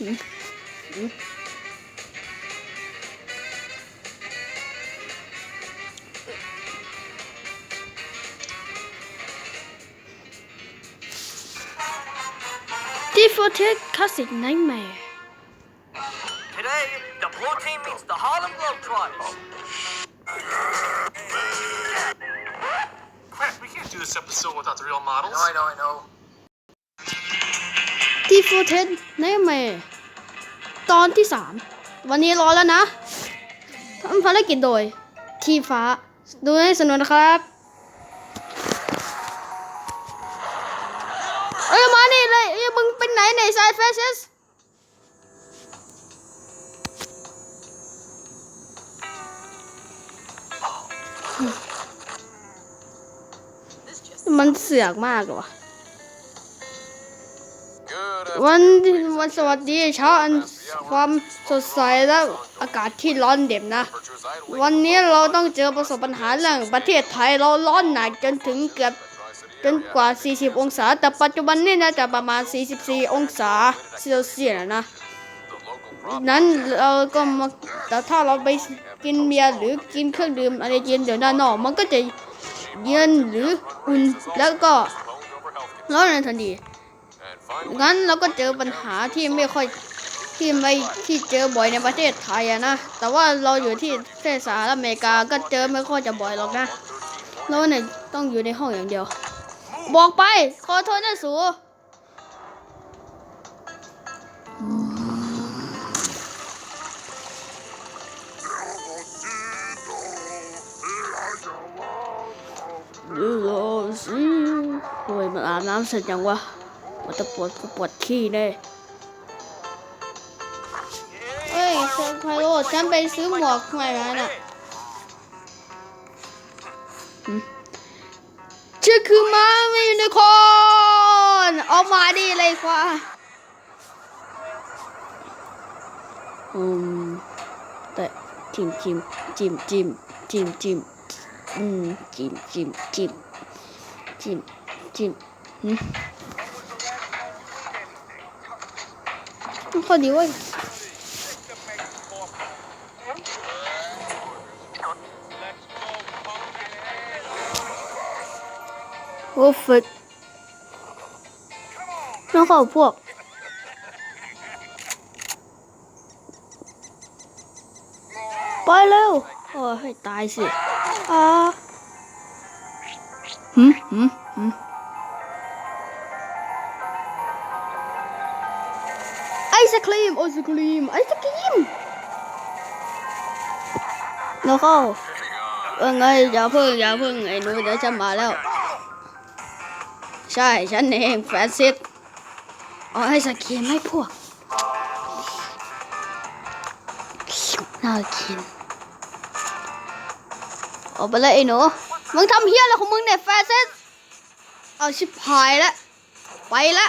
nih Defaulted Classic Nightmare. Today, the blue team meets the Harlem Globetrotters. Crap, we can't do this episode without the real models. I know, I know, I know. ที่โฟเทสไนท์แมร์ตอนที่สามวันนี้รอแล้วนะทำภารกิจโดย ทีฟ้า ดูให้สนุกนะครับ เอ้ย มานี่เลยเอ้ยมึงเป็นไหนในสายแฟชั่นมันเสือกมากเหรอวะ วันวันสวัสดีเช้าอันความสดใสและอากาศที่ร้อนเด็บนะ วันนี้เราต้องเจอประสบปัญหาเรื่องประเทศไทยเราร้อนหนักจนถึงเกือบจนกว่า 40 องศา แต่ปัจจุบันนี่น่าจะประมาณ 44 องศาเซลเซียสนะ นั้นเราก็มาแต่ถ้าเราไปกินเบียร์หรือกินเครื่องดื่มอะไรเย็นเดี๋ยวด้านนอกมันก็จะเย็นหรืออุ่นแล้วก็ร้อนในทันที งั้นเราก็เจอปัญหาที่ไม่ค่อยที่ไม่ที่เจอบ่อยในประเทศไทยอะนะ แต่ว่าเราอยู่ที่ประเทศสหรัฐอเมริกาก็เจอไม่ค่อยจะบ่อยหรอกนะเราเนี่ยต้องอยู่ในห้องอย่างเดียว บอกไป ขอโทษนะสูดูโลสิโอ้ยมันอาบน้ำเสร็จยังวะ จะปวดปวดขี้แน่เฮ้ยเซอร์ไพรโรดฉันไปซื้อหมวกใหม่มาน่ะหืมชื่อคือม้าไม่ยูนิคอร์นออกมาดิเลยกว่าอืมแต่จิ้มจิ้มจิ้มจิ้มจิ้มจิ้มอืมจิ้มจิ้มจิ้มจิ้มจิ้มอืม ข้อดีเว้ยโอ้ฝึกแล้วก็พวกไปเร็วโอ้ให้ตายสิอ่าหืมหืมหืม ศครีมไอศครีมไอศครีมแล้วก็เออไงอย่าเพิ่งอย่าเพิ่งไอ้หนูเดี๋ยวฉันมาแล้ว ใช่ฉันเองแฟนซิสเอาไอศครีมให้พวกน่ากินเอาไปเลยไอ้หนูมึงทำเฮี้ยอะไรของมึงเนี่ยแฟนซิสเอาชิบหายล้วไปละ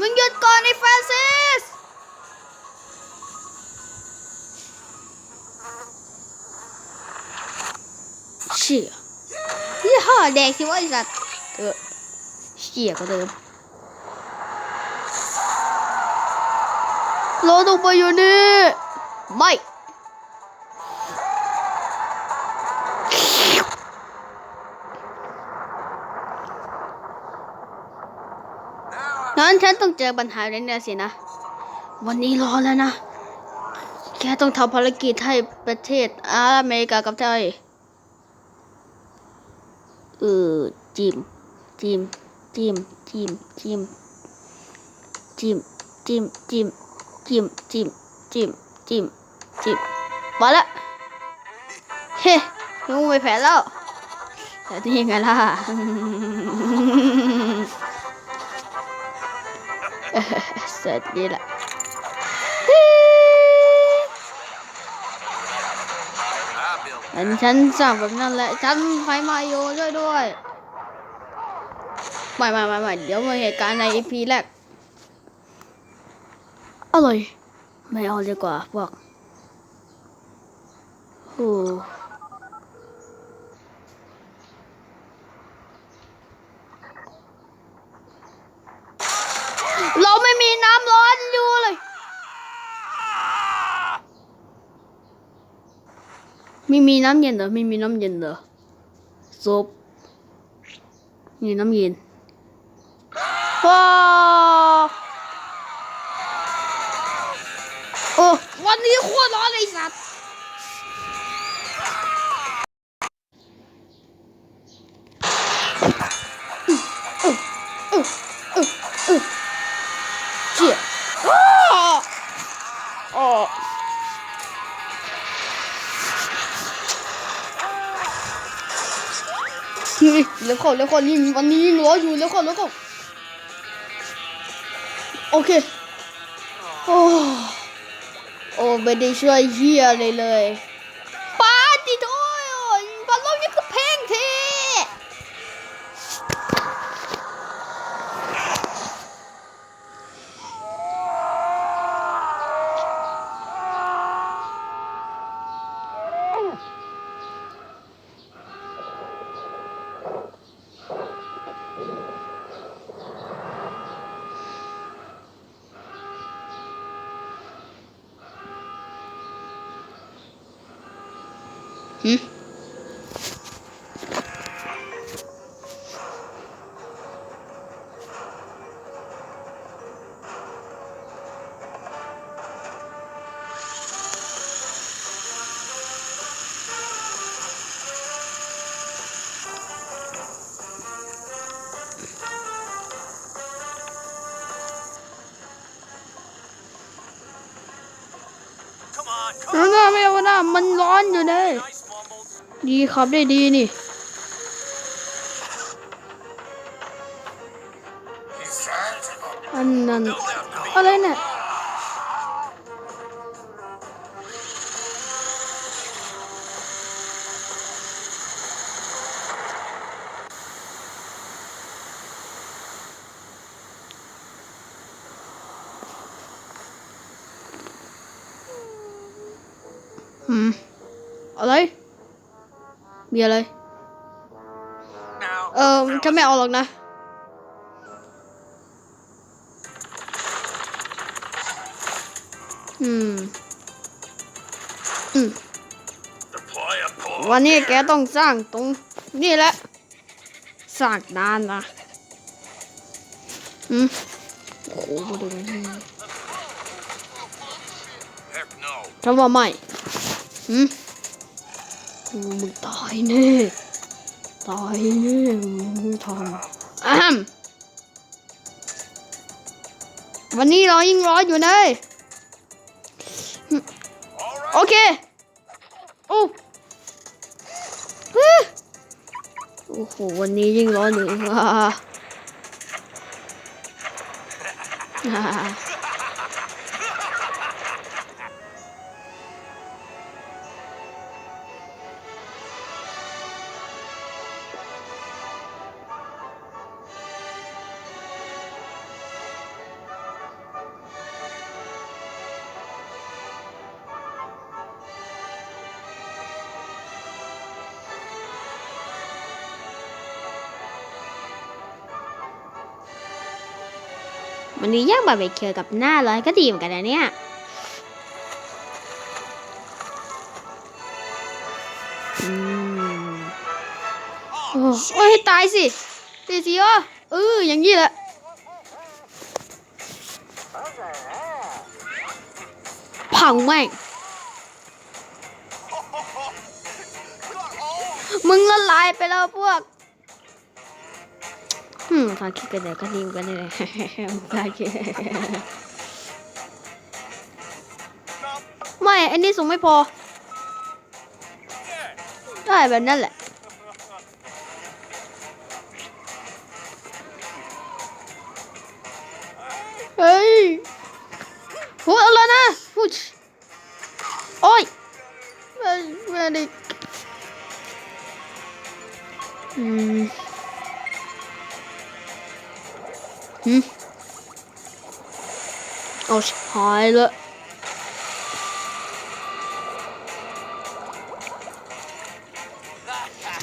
มึงหยุดก่อนไอ้ฟรานซิส เชี่ยยี่ห้อแดงสิวะไอ้สัตว์เออเชี่ยก็เดิมรอต้องไปอยู่นี่ ไม่ ฉันต้องเจอปัญหาเรื่องนี้สินะ วันนี้รอแล้วนะแกต้องทำภารกิจให้ประเทศอาเมริกากับไทยเออจิมจิมจิมจิมจิมจิมจิมจิมจิมจิมจิมจิมจิมมาละเฮ้ลุงไปแผลแล้วแต่นี่ยังไงล่ะ เสร็จดีละเป็นฉันสั่งแบบนั้นแหละฉันไฟมาโยด้วยด้วยไม่ไม่ไม่ไม่เดี๋ยวมาเหตุการณ์ในอีพีแรกอร่อยไม่เอาดีกว่าบอกโอ้ ม่มีน้ำเย็นเหรอไม่มีน้ำเย็นเหรอซุปนี่น้ำเย็นว้าวโอ้วันนี้โคตรร้อนเลยสัตว์ ยเร็วเข้าเร็วเข้านี่วันนี้ยังรออยู่เร็วเข้าเร็วเข้าโอเคโอ้โอ้ไม่ได้ช่วยเฮียเลยเลยามันร้อนอยู่เลยดีครับได้ดีนี่อันนั้นอะไรเนี่ย มีอะไร Now, เออจะไม่เอาหรอกนะ อืม อืม deploy a pull. วันนี้แกต้องสร้างตรงนี่แหละ สร้างนานนะอืมโอ้โหดูนี่ Heck no. ทำว่าไม่อืมโอ้ มึงตายแน่ตายแน่มึงทำอ้ามวันนี้เรายิ่งร้อนอยู่เลยโอเคโอ้โอ้โห วันนี้ยิ่งร้อนอยู่อ่า อ่าวันนี้ย่างบาร์บีคิวกับหน้าร้อนก็ดีเหมือนกันนะเนี่ยอืมโอ้โอ้ยตายสิตีสิอ๋อเอออย่างนี้แหละพังแม่งมึงละลายไปแล้วพวก อืมทาคิดกันเดี๋ยวก็ดีเหมือนกันเลยทาคิดไม่ อันนี้สูงไม่พอ ได้แบบนั้นแหละ ต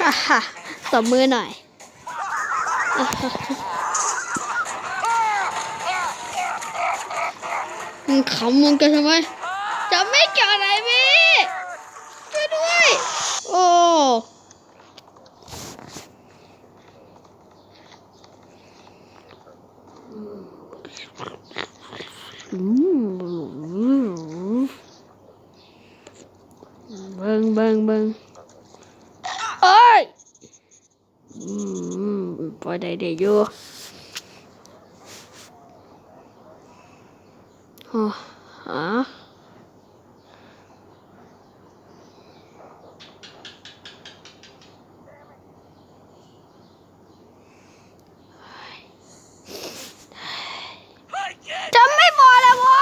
บมือหน่อย มึงขำมึงกันทำไม จะไม่เกี่ยวอะไรพี่ช่วยด้วย อ้อืมเบิ่งเบิ่งเบิ่งเอ้ยอืมพอได้ได้อยู่อ๋อฮะ จะไม่พอแล้วเว้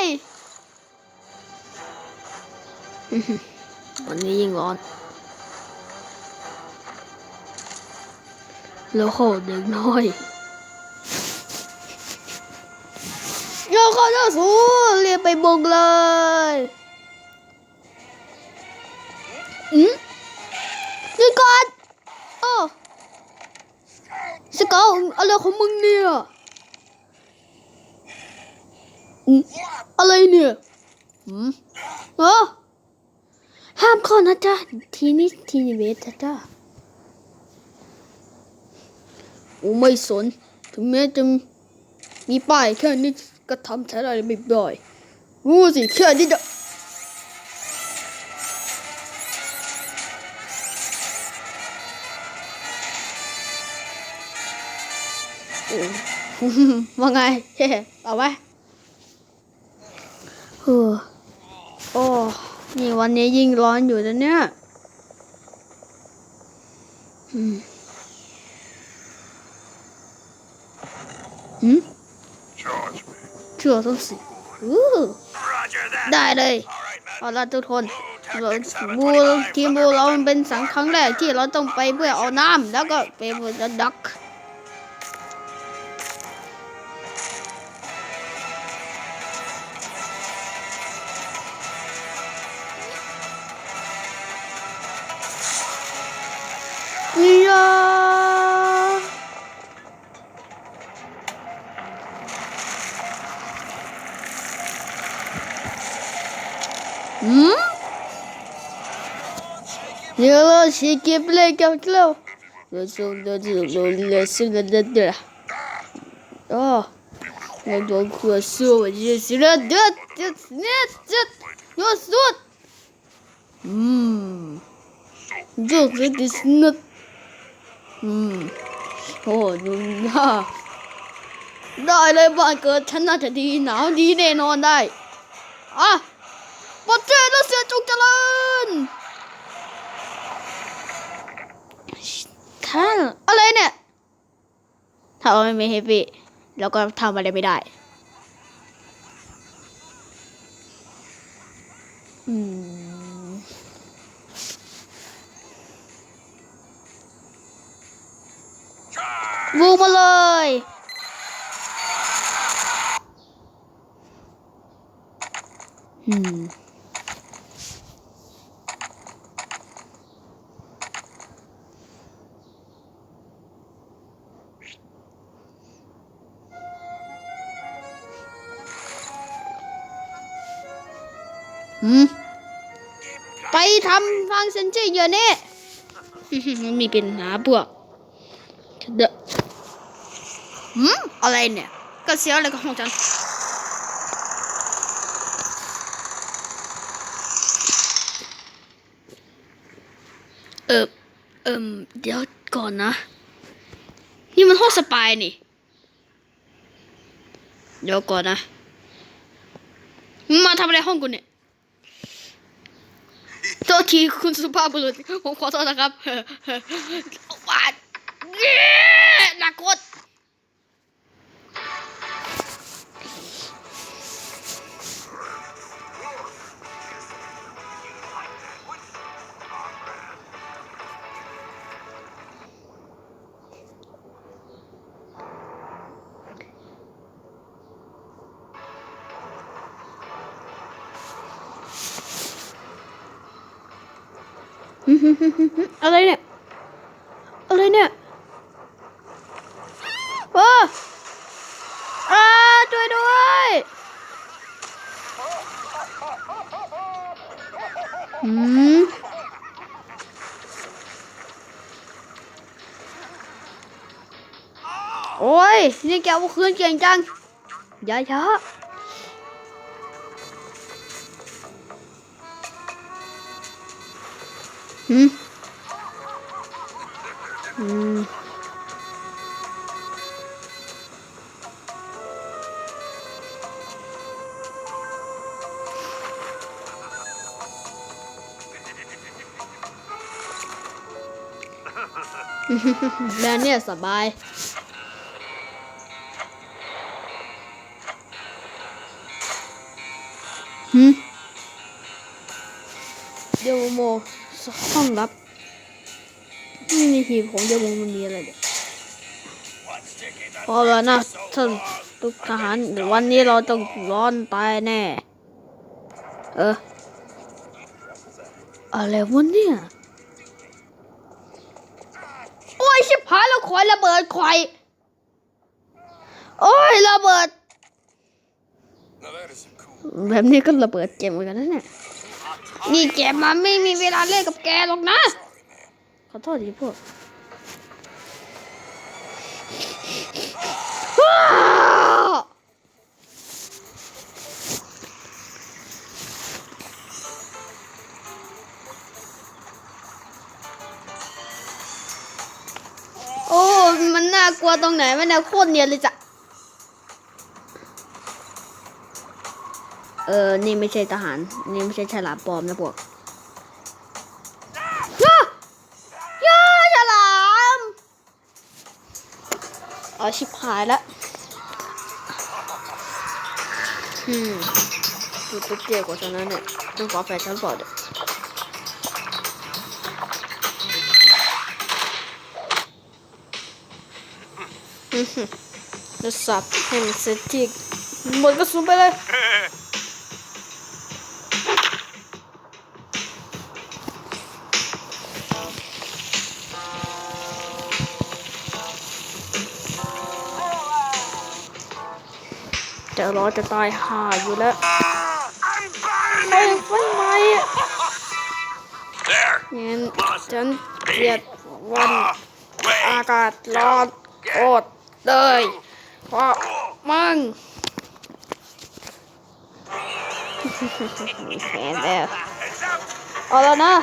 ย วันนี้ยิ่งร้อนแล้วขาเด็กน้อยโยกเขาจะสู้เรียกไปบุกเลยอืมหยุดก่อนโอ้สเกลอะไรของมึงเนี่ยอืมอะไรเนี่ยอืมเออ ห้ามเข้านะจ๊ะ ทีนี้ทีนี้เวทจ๊ะโอ้ไม่สน ถึงแม้จะมีป้ายแค่นี้ก็ทำใช้ได้ไม่บ่อยรู้สิแค่นี้จะว่าไงเฮ้เอาไว้เออโอ้ นี่วันนี้ยิ่งร้อนอยู่นะเนี่ยอืมหืมเชื่อต้องสิได้เลยเอาละทุกคนเราบูทีมบูเราเป็นสังครั้งแรกที่เราต้องไปเพื่อเอาน้ำแล้วก็ไปเพื่อดัก ยาอืมเดี๋ยวเราชิคกี้พายกับเราเราส่งเราจ ออ๋อเราโดนขวดสู้วันนี้สิละเด็ดเด็ดเด็ดเด็ดยอดสุดอืมจุกเลยดิสนัดอืมโอ้ดูน่าได้เลยบ้านเกิดฉันน่าจะดีหนาวดีแน่นอนได้อะปัจเจกและเสียจงเจริญท่านอะไรเนี่ยถ้าเราไม่มีเฮฟวี่เราก็ทำอะไรไม่ได้ อืม อืมอืมไปทำฟังเซนเจอร์เยอะเนี่ยมันมีเป็นหาพวกเดอะ อะไรเนี่ยก็เสียอะไรกับของฉันเออเอิมเดี๋ยวก่อนนะ นี่มันห้องสปายนี่ เดี๋ยวก่อนนะมึงมาทำอะไรห้องกูเนี่ยโทษทีคุณสุภาพบุรุษ ผมขอโทษนะครับวาเย้หนักโค อะไรเนี่ย อะไรเนี่ยว้าอาช่วยด้วยอืมโอ้ยนี่แกเอาคืนเก่งจัง อย่าช้า แบบเนี้ยสบาย หืมเดี๋ยวโมห้องรับนี่ในหีบของเดี๋ยวโมมันมีอะไรเดี๋ยวพอแล้วนะท่านทุกทหารเดี๋ยววันนี้เราต้องร้อนตายแน่ เออ อะไรวะเนี่ย โอ้ยชิบหายแล้ว ควายระเบิดควายโอ้ยระเบิด แบบนี้ก็ระเบิดเกมเหมือนกันนะเนี่ยนี่แกมาไม่มีเวลาเล่นกับแกหรอกนะ ขอโทษทีพวก ตรงไหนวะเนี่ยโคตรเนียนเลยจ้ะ เออ นี่ไม่ใช่ทหาร นี่ไม่ใช่ฉลามปลอมนะพวกย่าย่าฉลามเอาชิบหายล้วอืมดูตัวเตี้ยกว่าฉันนั้นเนี่ยต้องขอแฟนฉันก่อนเดี๋ย จะสับให้มันเสร็จที่หมดกระสุนไปเลยจะรอจะตายห่าอยู่แล้วไฟไฟไหม้อะ There. งั้นฉันเกลียดวัน Wait. อากาศร้อนโคตร เลยเพราะมึงแหนแล้วเอาแล้วนะ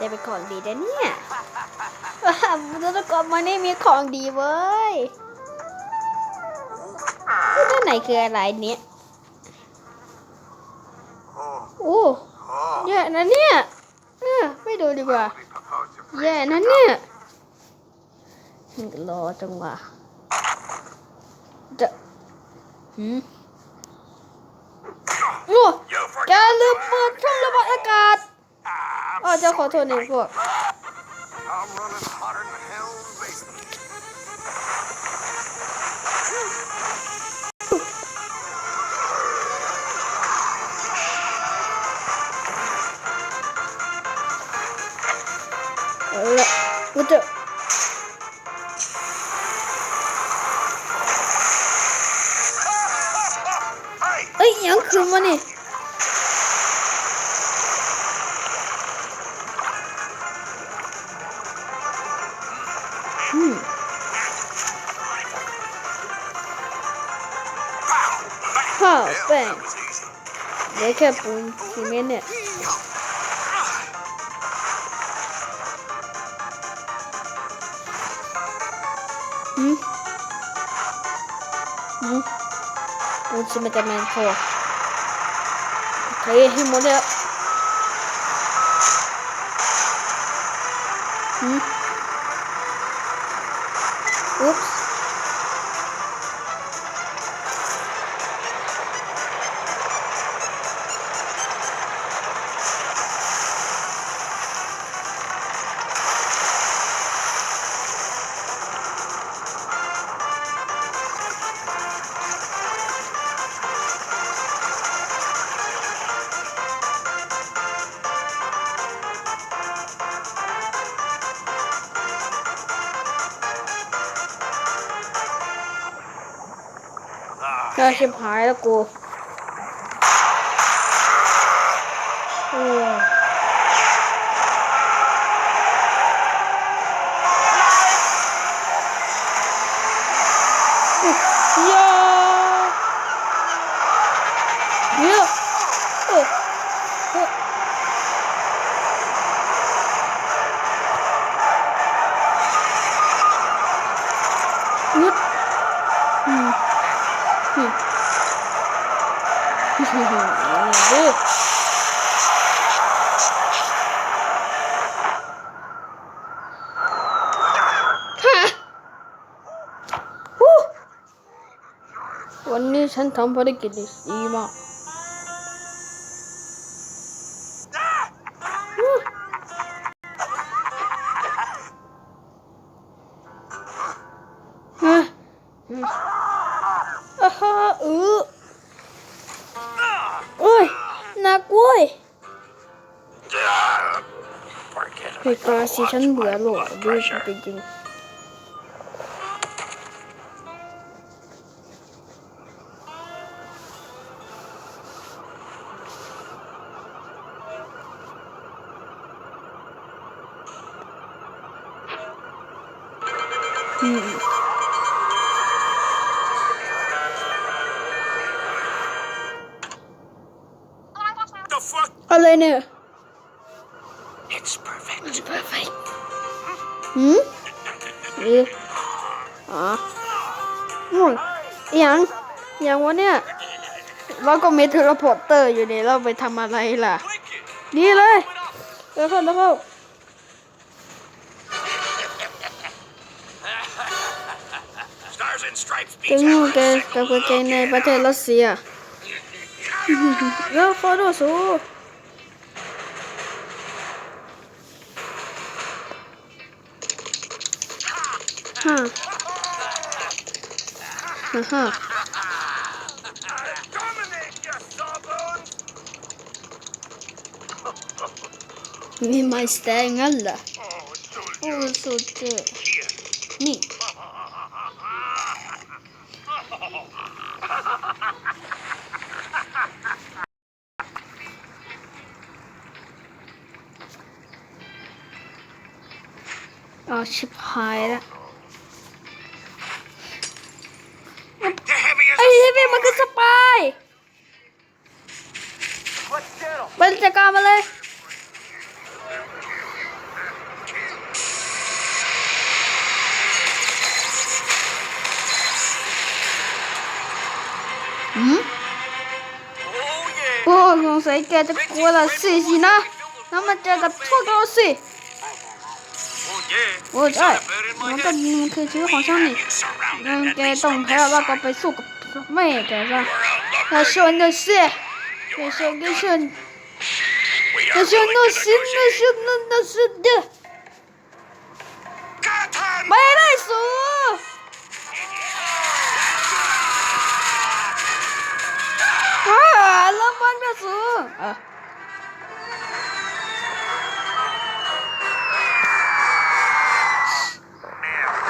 จะเป็นของดีนะเนี่ยว้าวตัวตะกอบมันนี่มีของดีเว้ยด้านไหนคืออะไรเนี่ยโอ้แย่นะเนี่ยเออไม่ดูดีกว่าแย่นะเนี่ยรอจังหวะจะหืมโอ้แกลืมเปิดช่องระบายอากาศ อ๋อเจ้าขอโทษในพวก เหลือแค่ปูนซีเมนต์เนี่ยอื นั่นพอเทให้หมดเลยอะอืมอุ๊บน่าชิมหายแล้วกู วันนี้ฉันทำภารกิจได้ดีมากฮู้ฮะ มีเทเลพอร์เตอร์อยู่นี่เราไปทำอะไรล่ะดีเลยแล้วเข้าแล้วเข้า Stars and stripes ถึง beats นู่น every แก single กับแกในประเทศรัสเซียแล้วขอโทษสูฮ่าฮ่าฮ่า Dominate, you sawbones! มีไม้สแตงงั้นเหรอ Oh, so โ给这过的碎洗呢？那么这个脱高碎，我在，我在你们可以觉得好像你能给董牌那个被送个妹子是吧？那是你的事，那是那是，那是那是那是那那是的。 เออ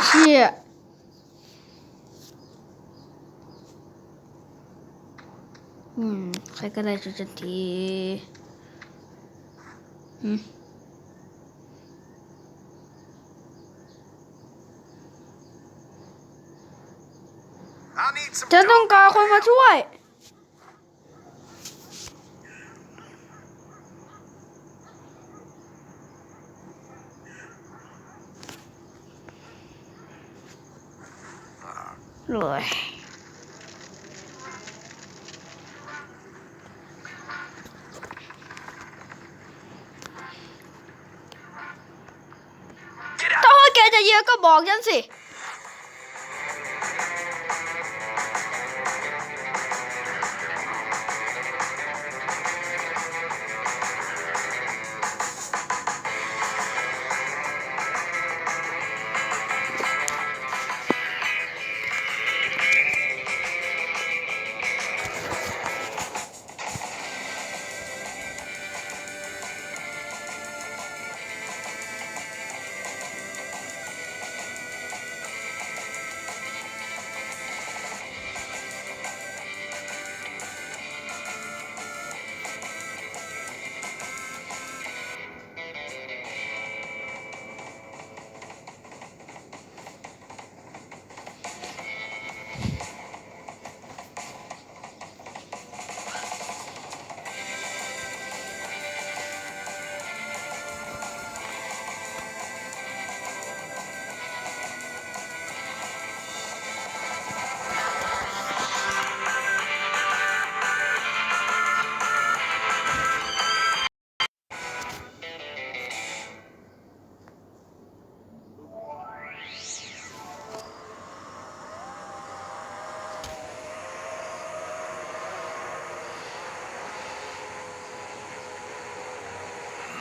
เชี่ยอืม ใครก็ได้ชุดทีอืมฉัต้องการคนมาช่วย เลย Get out! ถ้าว่าแ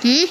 ก